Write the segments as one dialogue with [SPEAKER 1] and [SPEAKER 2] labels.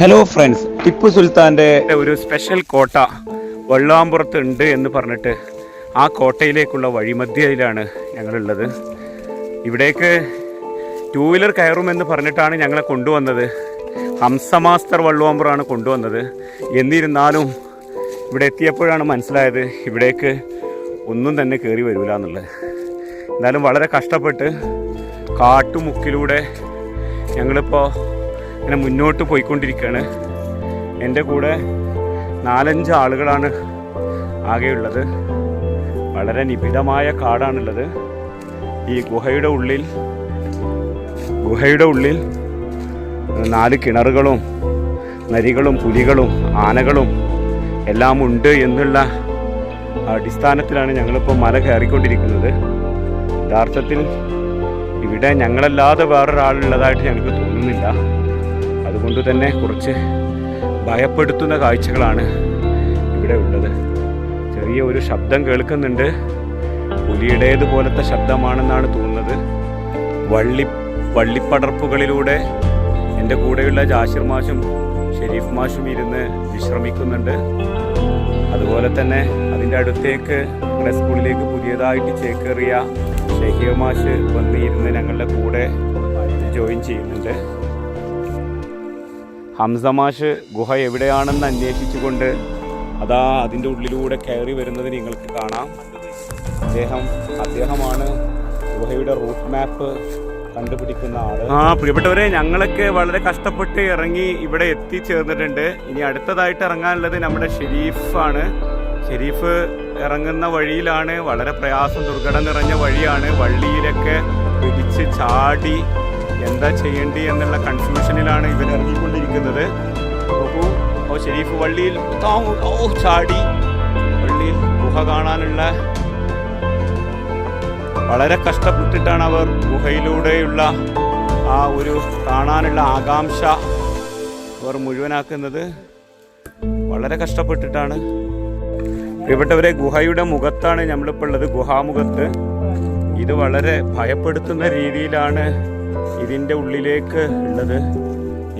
[SPEAKER 1] Hello friends Tipu സുൽത്താന്റെ ഒരു special കോട്ട വെള്ളാമ്പുറത്ത് ഉണ്ട് എന്ന് പറഞ്ഞിട്ട് ആ കോട്ടയിലേക്കുള്ള വഴിമധ്യയിലാണ് ഞങ്ങളുള്ളത്. ഇവിടേക്ക് ടൂ വീലർ കയറുമെന്ന് പറഞ്ഞിട്ടാണ് ഞങ്ങളെ കൊണ്ടുവന്നത്. ഹംസമാസ്റ്റർ വള്ളുവാമ്പുറാണ് കൊണ്ടുവന്നത്. എന്നിരുന്നാലും ഇവിടെ എത്തിയപ്പോഴാണ് മനസ്സിലായത് ഇവിടേക്ക് ഒന്നും തന്നെ കയറി വരില്ല എന്നുള്ളത്. എന്നാലും വളരെ കഷ്ടപ്പെട്ട് കാട്ടുമുക്കിലൂടെ ഞങ്ങളിപ്പോൾ ഇങ്ങനെ മുന്നോട്ട് പോയിക്കൊണ്ടിരിക്കുകയാണ്. എന്റെ കൂടെ നാലഞ്ച് ആളുകളാണ് ആകെയുള്ളത്. വളരെ നിബിഡമായ കാടാണുള്ളത്. ഈ ഗുഹയുടെ ഉള്ളിൽ ഗുഹയുടെ ഉള്ളിൽ നാല് കിണറുകളും നരികളും പുലികളും ആനകളും എല്ലാം ഉണ്ട് എന്നുള്ള അടിസ്ഥാനത്തിലാണ് ഞങ്ങളിപ്പോൾ മല കയറിക്കൊണ്ടിരിക്കുന്നത്. യഥാർത്ഥത്തിൽ ഇവിടെ ഞങ്ങളല്ലാതെ വേറൊരാളുള്ളതായിട്ട് ഞങ്ങൾക്ക് തോന്നുന്നില്ല. അതുകൊണ്ട് തന്നെ കുറച്ച് ഭയപ്പെടുത്തുന്ന കാഴ്ചകളാണ് ഇവിടെ ഉള്ളത്. ചെറിയ ഒരു ശബ്ദം കേൾക്കുന്നുണ്ട്. പുലിയുടേതുപോലത്തെ ശബ്ദമാണെന്നാണ് തോന്നുന്നത്. വള്ളി വള്ളിപ്പടർപ്പുകളിലൂടെ എന്റെ കൂടെയുള്ള ജാഷിർ മാഷും ഷെരീഫ് മാഷും ഇരുന്ന് വിശ്രമിക്കുന്നുണ്ട്. അതുപോലെ തന്നെ അതിന്റെ അടുത്തേക്ക് ഞങ്ങളുടെ സ്കൂളിലേക്ക് പുതിയതായിട്ട് ചേക്കേറിയ ഷഹീർ മാഷ് വന്ന് ഇരുന്ന് ഞങ്ങളുടെ കൂടെ ജോയിൻ ചെയ്യുന്നുണ്ട്. ഹംസ മാഷ് ഗുഹ എവിടെയാണെന്ന് അന്വേഷിച്ചുകൊണ്ട് അതാ അതിന്റെ ഉള്ളിലൂടെ കയറി വരുന്നത് നിങ്ങൾക്ക് കാണാം. അദ്ദേഹം അദ്ദേഹമാണ് ഗുഹയുടെ റൂട്ട് മാപ്പ് കണ്ടുപിടിക്കുന്ന ആൾ. ആ പ്രിയപ്പെട്ടവരെ ഞങ്ങളൊക്കെ വളരെ കഷ്ടപ്പെട്ട് ഇറങ്ങി ഇവിടെ എത്തിച്ചേർന്നിട്ടുണ്ട്. ഇനി അടുത്തതായിട്ട് ഇറങ്ങാനുള്ളത് നമ്മുടെ ഷെരീഫാണ്. ഷെരീഫ് ഇറങ്ങുന്ന വഴിയിലാണ്. വളരെ പ്രയാസം ദുർഘടം നിറഞ്ഞ വഴിയാണ്. വള്ളിയിലൊക്കെ പിടിച്ച് ചാടി എന്താ ചെയ്യേണ്ടി എന്നുള്ള കൺഫ്യൂഷനിലാണ് ഇവർ ഇറങ്ങിക്കൊണ്ടിരിക്കുന്നത്. ഓ ഷെരീഫ് വള്ളിയിൽ ഓ ചാടി വള്ളിയിൽ ഗുഹ കാണാനുള്ള വളരെ കഷ്ടപ്പെട്ടിട്ടാണ് അവർ ഗുഹയിലൂടെയുള്ള ആ ഒരു കാണാനുള്ള ആകാംക്ഷ അവർ മുഴുവനാക്കുന്നത്. വളരെ കഷ്ടപ്പെട്ടിട്ടാണ്. പ്രിയപ്പെട്ടവരെ ഗുഹയുടെ മുഖത്താണ് നമ്മളിപ്പോൾ ഉള്ളത്. ഗുഹാമുഖത്ത് ഇത് വളരെ ഭയപ്പെടുത്തുന്ന രീതിയിലാണ് ഇതിന്റെ ഉള്ളിലേക്ക് ഉള്ളത്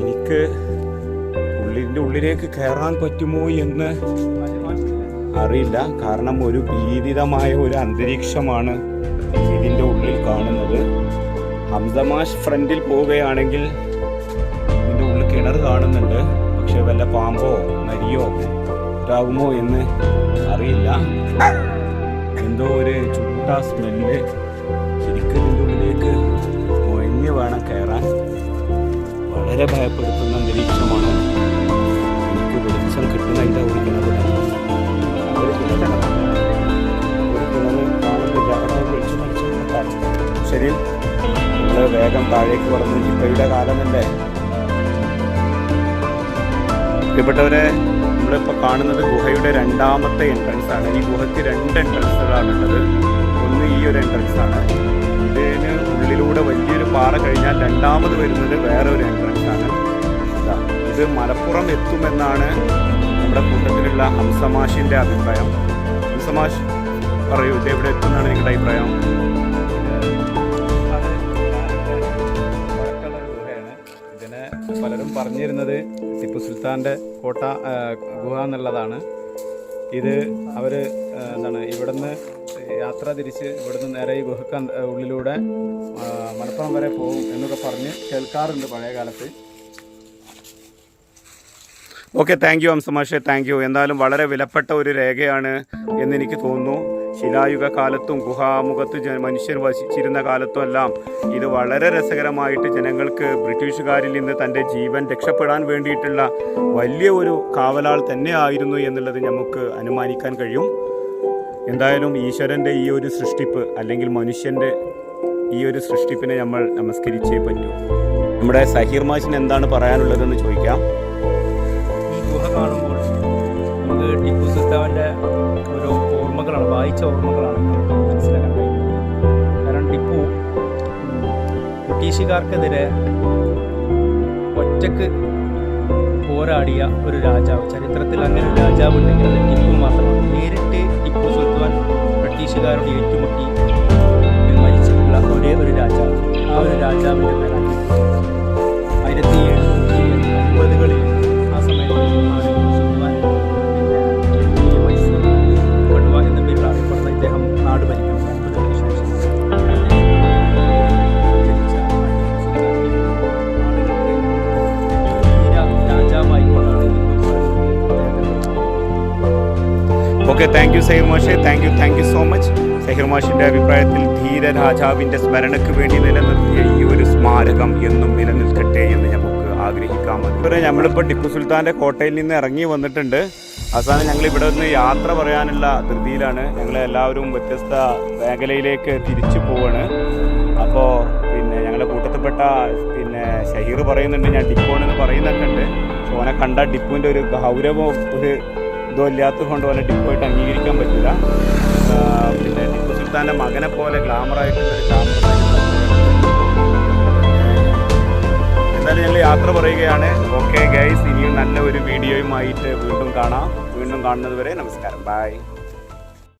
[SPEAKER 1] എനിക്ക് ഉള്ളിന്റെ ഉള്ളിലേക്ക് കയറാൻ പറ്റുമോ എന്ന് അറിയില്ല. കാരണം ഒരു ഭീതിതമായ ഒരു അന്തരീക്ഷമാണ് ഇതിന്റെ ഉള്ളിൽ കാണുന്നത്. ഹംസമാഷ് ഫ്രണ്ടിൽ പോവുകയാണെങ്കിൽ ഇതിന്റെ ഉള്ളിൽ കിണർ കാണുന്നുണ്ട്. പക്ഷെ വല്ല പാമ്പോ നരിയോ ഉണ്ടാകുമോ എന്ന് അറിയില്ല. എന്തോ ഒരു ചുട്ട സ്മെല്ല്. ശരിക്കും ഒഴിഞ്ഞ് വേണം കയറാൻ. വളരെ ഭയപ്പെടുത്തുന്ന അന്തരീക്ഷമാണ്. എനിക്ക് വെളിച്ചം കിട്ടുന്ന ഇതാ ഒരു ശരി. നമ്മൾ വേഗം താഴേക്ക് പറഞ്ഞു ഇപ്പയുടെ കാലമല്ലേ? പ്രിയപ്പെട്ടവരെ നമ്മളിപ്പോൾ കാണുന്നത് ഗുഹയുടെ രണ്ടാമത്തെ എൻട്രൻസ് ആണ്. ഈ ഗുഹയ്ക്ക് രണ്ട് എൻട്രൻസുകളാണുള്ളത് ഒന്ന് ഈ ഒരു എൻട്രൻസ് ആണ്. ഇതിന് ഉള്ളിലൂടെ വലിയൊരു പാറ കഴിഞ്ഞാൽ രണ്ടാമത് വരുന്നത് വേറെ ഒരു എൻട്രൻസ് ആണ് ഇത് മലപ്പുറം എത്തുമെന്നാണ് നമ്മുടെ കൂട്ടത്തിലുള്ള ഹംസമാഷിന്റെ അഭിപ്രായം. ഹംസമാഷ് പറയൂ ഇത് എവിടെ എത്തുമെന്നാണ് നിങ്ങളുടെ അഭിപ്രായം?
[SPEAKER 2] ഇതിനെ പലരും പറഞ്ഞിരുന്നത് ടിപ്പു സുൽത്താന്റെ കോട്ട ഗുഹ എന്നുള്ളതാണ്. ഇത് അവർ എന്താണ് ഇവിടുന്ന് യാത്ര തിരിച്ച് ഇവിടുന്ന് നേരെ ഈ ഗുഹക്ക ഉള്ളിലൂടെ മലപ്പുറം വരെ പോകും എന്നൊക്കെ പറഞ്ഞ് കേൾക്കാറുണ്ട് പഴയ കാലത്ത്.
[SPEAKER 1] ഓക്കെ താങ്ക് യു അംസമാഷെ താങ്ക് യു എന്തായാലും വളരെ വിലപ്പെട്ട ഒരു രേഖയാണ് എന്ന് എനിക്ക് തോന്നുന്നു. ശിലായുഗ കാലത്തും ഗുഹാമുഖത്ത് മനുഷ്യർ വസിച്ചിരുന്ന കാലത്തും എല്ലാം ഇത് വളരെ രസകരമായിട്ട് ജനങ്ങൾക്ക് ബ്രിട്ടീഷുകാരിൽ നിന്ന് തന്റെ ജീവൻ രക്ഷപ്പെടാൻ വേണ്ടിയിട്ടുള്ള വലിയ ഒരു കാവലാൾ തന്നെ ആയിരുന്നു എന്നുള്ളത് നമുക്ക് അനുമാനിക്കാൻ കഴിയും. എന്തായാലും ഈശ്വരന്റെ ഈ ഒരു സൃഷ്ടിപ്പ് അല്ലെങ്കിൽ മനുഷ്യന്റെ ഈ ഒരു സൃഷ്ടിപ്പിനെ നമ്മൾ നമസ്കരിച്ചേ പറ്റൂ. നമ്മുടെ സഹീർ മാഷിന് എന്താണ് പറയാനുള്ളതെന്ന് ചോദിക്കാം.
[SPEAKER 3] ഈ ഗുഹ കാണുമ്പോൾ നമുക്ക് ടിപ്പു സുൽത്താന്റെ ഒരു ഓർമ്മകളാണ് വായിച്ച ഓർമ്മകളാണ് മനസ്സിലാക്കാൻ കാരണം ടിപ്പു ബ്രിട്ടീഷുകാർക്കെതിരെ ഒറ്റയ്ക്ക് പോരാടിയ ഒരു രാജാവ് ചരിത്രത്തിൽ അങ്ങനെ രാജാവ് ഉണ്ടെങ്കിൽ ടിപ്പു മാത്രമാണ്. നേരിട്ട് ടിപ്പു സുൽത്താൻ ബ്രിട്ടീഷുകാരോട് ഏറ്റുമുട്ടി. ഒരേ ഒരു രാജാവ്. ആ ഒരു രാജാവിന്റെ പേരാണ് ആയിരത്തി എഴുന്നൂറ്റി അൻപതുകളിൽ ആ എന്ന പേരിൽ നാട് ശേഷം
[SPEAKER 1] ഓക്കെ താങ്ക് യു സൈ Moshe thank you thank you so much Sahir അഭിപ്രായത്തിൽ ധീര രാജാവിന്റെ സ്മരണയ്ക്ക് വേണ്ടി നിലനിർത്തിയ ഈ ഒരു സ്മാരകം എന്നും നിലനിൽക്കട്ടെ എന്ന് നമുക്ക് ആഗ്രഹിക്കാം. അതുപോലെ നമ്മളിപ്പോൾ ടിപ്പു സുൽത്താന്റെ കോട്ടയിൽ നിന്ന് ഇറങ്ങി വന്നിട്ടുണ്ട്. അവസാനം ഞങ്ങൾ ഇവിടെ നിന്ന് യാത്ര പറയാനുള്ള ധൃതിയിലാണ് ഞങ്ങൾ എല്ലാവരും വ്യത്യസ്ത മേഖലയിലേക്ക് തിരിച്ചു പോവാണ്. അപ്പോൾ പിന്നെ ഞങ്ങളുടെ കൂട്ടത്തിൽപ്പെട്ട പിന്നെ ഷഹീർ പറയുന്നുണ്ട് ഞാൻ ടിപ്പോണെന്ന് പറയുന്നൊക്കെ ഉണ്ട്. ഓനെ കണ്ട ടിപ്പുവിന്റെ ഒരു ഗൗരവം ഒരു ഇതോ ഇല്ലാത്തത് കൊണ്ട് ഓനെ ടിപ്പുമായിട്ട് അംഗീകരിക്കാൻ പറ്റില്ല സുൽത്താന്റെ മകനെ പോലെ ഗ്ലാമറായിട്ടുള്ളൊരു ഗ്ലാമർ എന്തായാലും ഞങ്ങൾ യാത്ര പറയുകയാണ്. ഓക്കെ ഗൈസ് ഇനിയും നല്ല ഒരു വീഡിയോയുമായിട്ട് വീണ്ടും കാണാം. വീണ്ടും കാണുന്നത് വരെ നമസ്കാരം. ബൈ